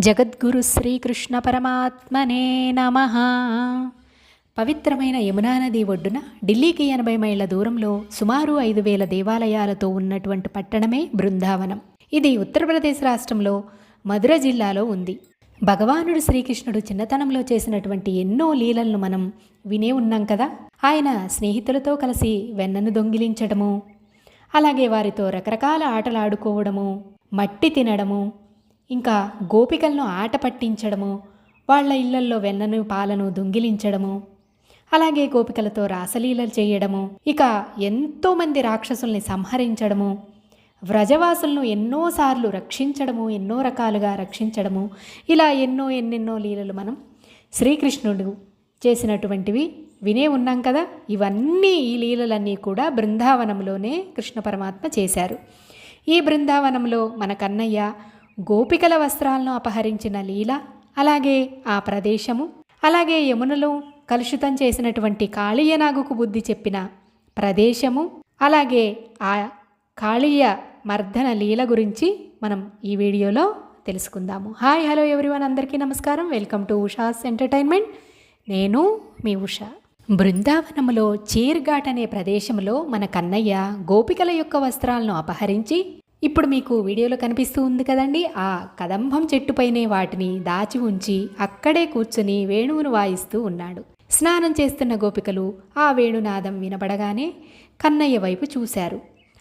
జగద్గురు శ్రీకృష్ణ పరమాత్మనే నమ. పవిత్రమైన యమునా నది ఒడ్డున ఢిల్లీకి ఎనభై మైళ్ళ దూరంలో సుమారు ఐదు వేల దేవాలయాలతో ఉన్నటువంటి పట్టణమే బృందావనం. ఇది ఉత్తరప్రదేశ్ రాష్ట్రంలో మధుర జిల్లాలో ఉంది. భగవానుడు శ్రీకృష్ణుడు చిన్నతనంలో చేసినటువంటి ఎన్నో లీలలను మనం వినే ఉన్నాం కదా? ఆయన స్నేహితులతో కలిసి వెన్నను దొంగిలించడము అలాగే వారితో రకరకాల ఆటలు ఆడుకోవడము మట్టి తినడము ఇంకా గోపికలను ఆట పట్టించడము వాళ్ళ ఇళ్ళల్లో వెన్నను పాలను దొంగిలించడము అలాగే గోపికలతో రాసలీలలు చేయడము ఇక ఎంతోమంది రాక్షసుల్ని సంహరించడము వ్రజవాసులను ఎన్నోసార్లు రక్షించడము ఎన్నో రకాలుగా రక్షించడము ఇలా ఎన్నో ఎన్నెన్నో లీలలు మనం శ్రీకృష్ణుడు చేసినటువంటివి వినే ఉన్నాం కదా? ఇవన్నీ ఈ లీలలన్నీ కూడా బృందావనంలోనే కృష్ణ పరమాత్మ చేశారు. ఈ బృందావనంలో మన కన్నయ్య గోపికల వస్త్రాలను అపహరించిన లీల అలాగే ఆ ప్రదేశము అలాగే యమునలో కలుషితం చేసినటువంటి కాళీయనాగుకు బుద్ధి చెప్పిన ప్రదేశము అలాగే ఆ కాళీయ మర్దన లీల గురించి మనం ఈ వీడియోలో తెలుసుకుందాము. హాయ్ హలో ఎవ్రీవన్ అందరికీ నమస్కారం. Welcome to Usha's entertainment. నేను మీ ఉష. బృందావనములో చీర్ఘాట్ అనే ప్రదేశంలో మన కన్నయ్య గోపికల యొక్క వస్త్రాలను అపహరించి ఇప్పుడు మీకు వీడియోలో కనిపిస్తూ ఉంది కదండి. ఆ కదంబం చెట్టుపైనే వాటిని దాచి ఉంచి అక్కడే కూర్చుని వేణువును వాయిస్తూ ఉన్నాడు. స్నానం చేస్తున్న గోపికలు ఆ వేణునాదం వినబడగానే కన్నయ్య వైపు చూశారు.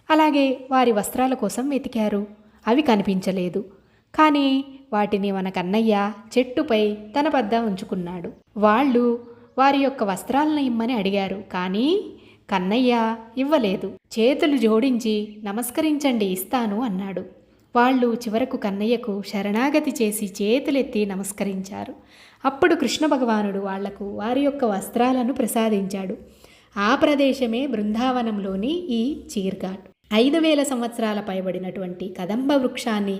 అలాగే వారి వస్త్రాల కోసం వెతికారు. అవి కనిపించలేదు. కానీ వాటిని మన కన్నయ్య చెట్టుపై తన వద్ద ఉంచుకున్నాడు. వాళ్ళు వారి యొక్క వస్త్రాలను ఇమ్మని అడిగారు. కానీ కన్నయ్య ఇవ్వలేదు. చేతులు జోడించి నమస్కరించండి ఇస్తాను అన్నాడు. వాళ్ళు చివరకు కన్నయ్యకు శరణాగతి చేసి చేతులెత్తి నమస్కరించారు. అప్పుడు కృష్ణ భగవానుడు వాళ్ళకు వారి యొక్క వస్త్రాలను ప్రసాదించాడు. ఆ ప్రదేశమే బృందావనంలోని ఈ చీర్ఘాట్. ఐదు వేల సంవత్సరాల పైబడినటువంటి కదంబ వృక్షాన్ని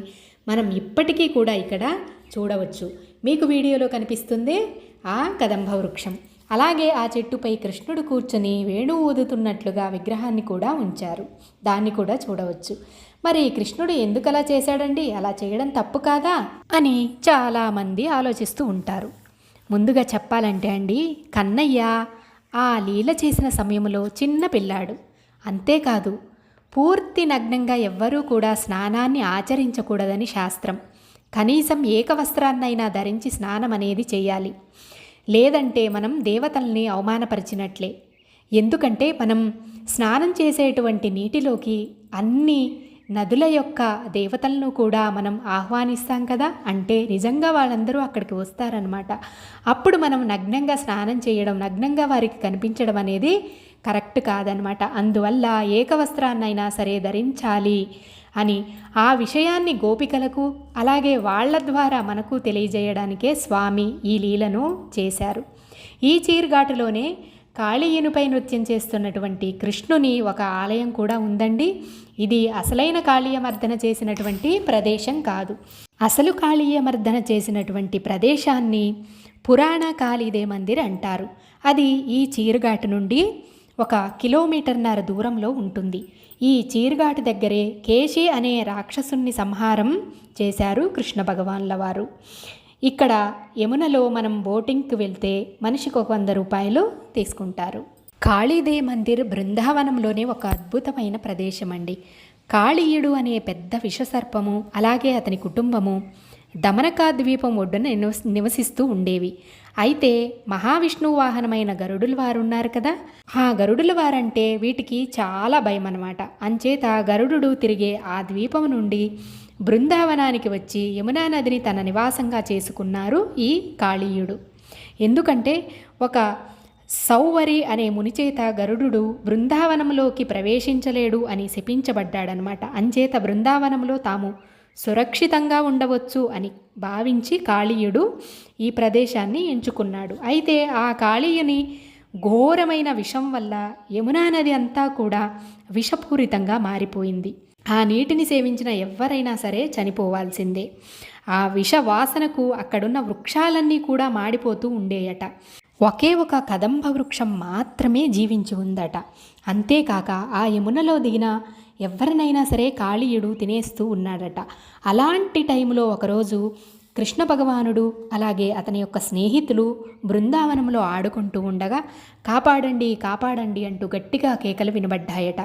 మనం ఇప్పటికీ కూడా ఇక్కడ చూడవచ్చు. మీకు వీడియోలో కనిపిస్తుందే ఆ కదంబ వృక్షం. అలాగే ఆ చెట్టుపై కృష్ణుడు కూర్చొని వేణువు ఊదుతున్నట్లుగా విగ్రహాన్ని కూడా ఉంచారు. దాన్ని కూడా చూడవచ్చు. మరి కృష్ణుడు ఎందుకు అలా చేశాడండి? అలా చేయడం తప్పు కాదా? అని చాలామంది ఆలోచిస్తూ ఉంటారు. ముందుగా చెప్పాలంటే అండి కన్నయ్య ఆ లీల చేసిన సమయంలో చిన్న పిల్లాడు. అంతేకాదు పూర్తి నగ్నంగా ఎవ్వరూ కూడా స్నానాన్ని ఆచరించకూడదని శాస్త్రం. కనీసం ఏకవస్త్రాన్నైనా ధరించి స్నానం అనేది చేయాలి. లేదంటే మనం దేవతల్ని అవమానపరిచినట్లే. ఎందుకంటే మనం స్నానం చేసేటువంటి నీటిలోకి అన్ని నదుల యొక్క దేవతలను కూడా మనం ఆహ్వానిస్తాం కదా? అంటే నిజంగా వాళ్ళందరూ అక్కడికి వస్తారనమాట అప్పుడు మనం నగ్నంగా స్నానం చేయడం నగ్నంగా వారికి కనిపించడం అనేది కరెక్ట్ కాదనమాట అందువల్ల ఏకవస్త్రాన్నైనా సరే ధరించాలి. అని ఆ విషయాన్ని గోపికలకు అలాగే వాళ్ళ ద్వారా మనకు తెలియజేయడానికే స్వామి ఈ లీలను చేశారు. ఈ చీర్ఘాటులోనే కాళీయునిపై నృత్యం చేస్తున్నటువంటి కృష్ణుని ఒక ఆలయం కూడా ఉందండి. ఇది అసలైన కాళీయమర్దన చేసినటువంటి ప్రదేశం కాదు. అసలు కాళీయమర్దన చేసినటువంటి ప్రదేశాన్ని పురాణ కాళీదే మందిర్ అంటారు. అది ఈ చీరుఘాటు నుండి ఒక కిలోమీటర్న్నర దూరంలో ఉంటుంది. ఈ చీరుఘాటు దగ్గరే కేశి అనే రాక్షసుని సంహారం చేశారు కృష్ణ భగవాన్ల వారు ఇక్కడ యమునలో మనం బోటింగ్కి వెళ్తే మనిషికి ఒక వంద రూపాయలు తీసుకుంటారు. కాళీదే మందిర్ బృందావనంలోనే ఒక అద్భుతమైన ప్రదేశం అండి కాళీయుడు అనే పెద్ద విషసర్పము అలాగే అతని కుటుంబము దమనకా ద్వీపం ఒడ్డున నివసిస్తూ ఉండేవి. అయితే మహావిష్ణువు వాహనమైన గరుడుల వారు ఉన్నారు కదా. ఆ గరుడుల వారంటే వీటికి చాలా భయం అనమాట అంచేత గరుడు తిరిగే ఆ ద్వీపం నుండి బృందావనానికి వచ్చి యమునా నదిని తన నివాసంగా చేసుకున్నారు ఈ కాళీయుడు. ఎందుకంటే ఒక సౌవరి అనే మునిచేత గరుడు బృందావనంలోకి ప్రవేశించలేడు అని శపించబడ్డాడనమాట అంచేత బృందావనంలో తాము సురక్షితంగా ఉండవచ్చు అని భావించి కాళీయుడు ఈ ప్రదేశాన్ని ఎంచుకున్నాడు. అయితే ఆ కాళీయుని ఘోరమైన విషం వల్ల యమునా నది అంతా కూడా విషపూరితంగా మారిపోయింది. ఆ నీటిని సేవించిన ఎవరైనా సరే చనిపోవాల్సిందే. ఆ విష వాసనకు అక్కడున్న వృక్షాలన్నీ కూడా మాడిపోతూ ఉండేయట. ఒకే ఒక కదంబ వృక్షం మాత్రమే జీవించి ఉందట. అంతేకాక ఆ యమునలో దిగిన ఎవరినైనా సరే కాళీయుడు తినేస్తూ ఉన్నాడట. అలాంటి టైంలో ఒకరోజు కృష్ణ భగవానుడు అలాగే అతని యొక్క స్నేహితులు బృందావనంలో ఆడుకుంటూ ఉండగా కాపాడండి కాపాడండి అంటూ గట్టిగా కేకలు వినబడ్డాయట.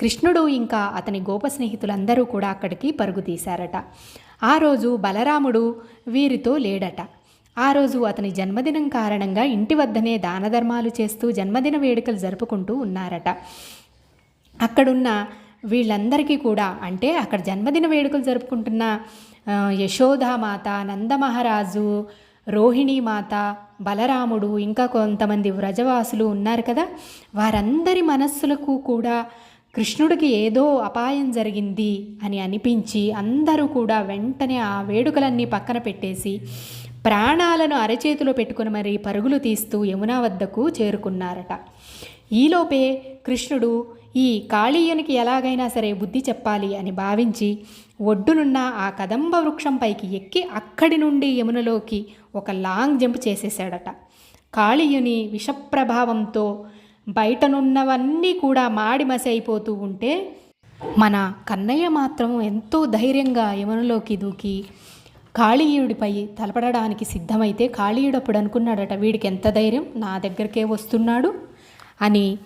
కృష్ణుడు ఇంకా అతని గోప స్నేహితులందరూ కూడా అక్కడికి పరుగు తీశారట. ఆ రోజు బలరాముడు వీరితో లేడట. ఆ రోజు అతని జన్మదినం కారణంగా ఇంటి వద్దనే దానధర్మాలు చేస్తూ జన్మదిన వేడుకలు జరుపుకుంటూ ఉన్నారట. అక్కడున్న వీళ్ళందరికీ కూడా అంటే అక్కడ జన్మదిన వేడుకలు జరుపుకుంటున్న యశోధామాత నందమహారాజు రోహిణీమాత బలరాముడు ఇంకా కొంతమంది వ్రజవాసులు ఉన్నారు కదా. వారందరి మనస్సులకు కూడా కృష్ణుడికి ఏదో అపాయం జరిగింది అని అనిపించి అందరూ కూడా వెంటనే ఆ వేడుకలన్నీ పక్కన పెట్టేసి ప్రాణాలను అరచేతిలో పెట్టుకుని మరి పరుగులు తీస్తూ యమునా వద్దకు చేరుకున్నారట. ఈలోపే కృష్ణుడు ఈ కాళీయునికి ఎలాగైనా సరే బుద్ధి చెప్పాలి అని భావించి ఒడ్డునున్న ఆ కదంబ వృక్షంపైకి ఎక్కి అక్కడి నుండి యమునలోకి ఒక లాంగ్ జంప్ చేసేశాడట. కాళీయుని విషప్రభావంతో బయటనున్నవన్నీ కూడా మాడిమసి అయిపోతూ ఉంటే మన కన్నయ్య మాత్రం ఎంతో ధైర్యంగా యమునలోకి దూకి కాళీయుడిపై తలపడడానికి సిద్ధమైతే కాళీయుడు అప్పుడు అనుకున్నాడట వీడికి ఎంత ధైర్యం? నా దగ్గరకే వస్తున్నాడు అని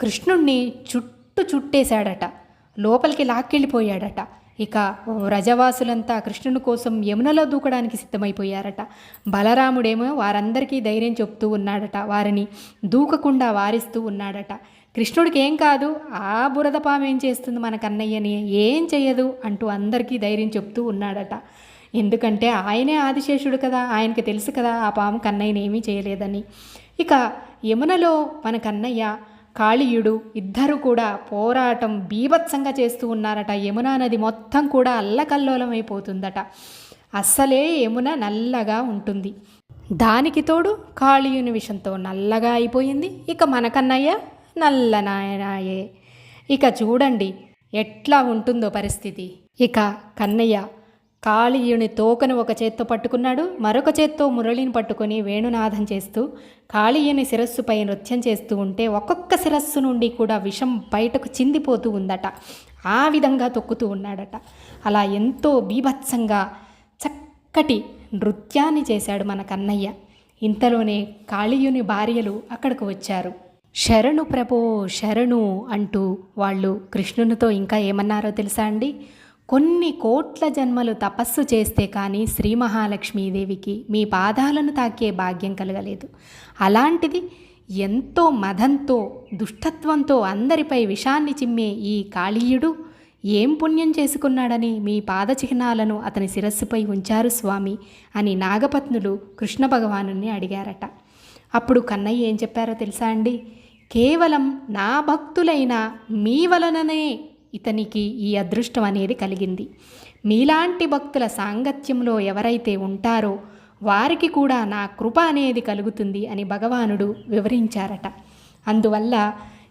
కృష్ణుణ్ణి చుట్టు చుట్టేశాడట. లోపలికి లాక్కెళ్ళిపోయాడట. ఇక వ్రజవాసులంతా కృష్ణుని కోసం యమునలో దూకడానికి సిద్ధమైపోయారట. బలరాముడేమో వారందరికీ ధైర్యం చెప్తూ ఉన్నాడట. వారిని దూకకుండా వారిస్తూ ఉన్నాడట. కృష్ణుడికి ఏం కాదు ఆ బురద పాము ఏం చేస్తుంది మన కన్నయ్యని? ఏం చేయదు అంటూ అందరికీ ధైర్యం చెప్తూ ఉన్నాడట. ఎందుకంటే ఆయనే ఆదిశేషుడు కదా ఆయనకి తెలుసు కదా ఆ పాము కన్నయ్యని ఏమీ చేయలేదని. ఇక యమునలో మన కన్నయ్య కాళీయుడు ఇద్దరు కూడా పోరాటం బీభత్సంగా చేస్తూ ఉన్నారట. యమునా నది మొత్తం కూడా అల్లకల్లోలమైపోతుందట. అస్సలే యమున నల్లగా ఉంటుంది. దానికి తోడు కాళీయుని విషంతో నల్లగా అయిపోయింది. ఇక మన కన్నయ్య నల్లనాయనాయే ఇక చూడండి ఎట్లా ఉంటుందో పరిస్థితి. ఇక కన్నయ్య కాళీయుని తోకను ఒక చేత్తో పట్టుకున్నాడు మరొక చేత్తో మురళిని పట్టుకొని వేణునాథం చేస్తూ కాళీయుని శిరస్సుపై నృత్యం చేస్తూ ఉంటే ఒక్కొక్క శిరస్సు నుండి కూడా విషం బయటకు చిందిపోతూ ఉందట. ఆ విధంగా తొక్కుతూ ఉన్నాడట. అలా ఎంతో బీభత్సంగా చక్కటి నృత్యాన్ని చేశాడు మన కన్నయ్య. ఇంతలోనే కాళీయుని భార్యలు అక్కడికి వచ్చారు. శరణు ప్రభో శరణు అంటూ వాళ్ళు కృష్ణునితో ఇంకా ఏమన్నారో తెలుసా అండి? కొన్ని కోట్ల జన్మలు తపస్సు చేస్తే కానీ శ్రీ మహాలక్ష్మీదేవికి మీ పాదాలను తాకే భాగ్యం కలగలేదు. అలాంటిది ఎంతో మదంతో దుష్టత్వంతో అందరిపై విషాన్ని చిమ్మే ఈ కాళీయుడు ఏం పుణ్యం చేసుకున్నాడని మీ పాద చిహ్నాలను అతని శిరస్సుపై ఉంచారు స్వామి అని నాగపత్నులు కృష్ణ భగవానుని అడిగారట. అప్పుడు కన్నయ్య ఏం చెప్పారో తెలుసా అండి? కేవలం నా భక్తులైన మీ వలననే ఇతనికి ఈ అదృష్టం అనేది కలిగింది. మీలాంటి భక్తుల సాంగత్యంలో ఎవరైతే ఉంటారో వారికి కూడా నా కృప అనేది కలుగుతుంది అని భగవానుడు వివరించారట. అందువల్ల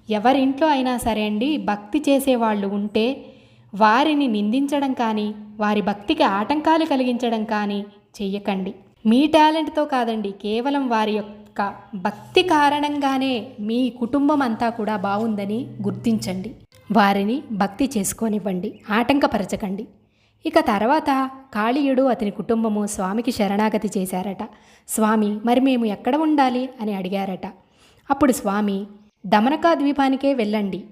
ఎవరింట్లో అయినా సరే అండి భక్తి చేసేవాళ్ళు ఉంటే వారిని నిందించడం కానీ వారి భక్తికి ఆటంకాలు కలిగించడం కానీ చెయ్యకండి. మీ టాలెంట్తో కాదండి కేవలం వారి యొక్క భక్తి కారణంగానే మీ కుటుంబం అంతా కూడా బాగుందని గుర్తించండి. వారిని భక్తి చేసుకోనివ్వండి ఆటంకపరచకండి. ఇక తర్వాత కాళీయుడు అతని కుటుంబము స్వామికి శరణాగతి చేశారట. స్వామి మరి మేము ఎక్కడ ఉండాలి? అని అడిగారట. అప్పుడు స్వామి దమనకా ద్వీపానికే వెళ్ళండి.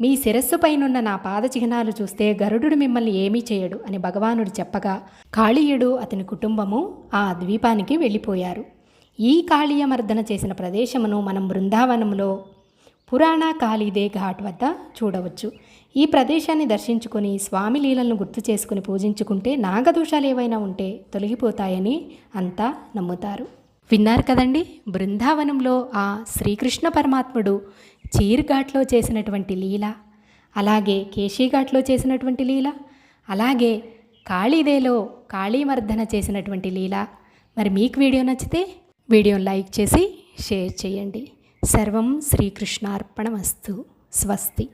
మీ శిరస్సు పైనున్న నా పాద చిహ్నాలు చూస్తే గరుడు మిమ్మల్ని ఏమీ చేయడు అని భగవానుడు చెప్పగా కాళీయుడు అతని కుటుంబము ఆ ద్వీపానికి వెళ్ళిపోయారు. ఈ కాళీయమర్దన చేసిన ప్రదేశమును మనం బృందావనంలో పురాణ కాళీదే ఘాట్ వద్ద చూడవచ్చు. ఈ ప్రదేశాన్ని దర్శించుకొని స్వామి లీలలను గుర్తు చేసుకుని పూజించుకుంటే నాగదోషాలు ఏవైనా ఉంటే తొలగిపోతాయని అంతా నమ్ముతారు. విన్నారు కదండి? బృందావనంలో ఆ శ్రీకృష్ణ పరమాత్ముడు చీర్ఘాట్లో చేసినటువంటి లీల అలాగే కేశీఘాట్లో చేసినటువంటి లీల అలాగే కాళీదేలో కాళీమర్దన చేసినటువంటి లీల. మరి మీకు వీడియో నచ్చితే వీడియోని లైక్ చేసి షేర్ చేయండి. సర్వం శ్రీకృష్ణార్పణమస్తు. స్వస్తి.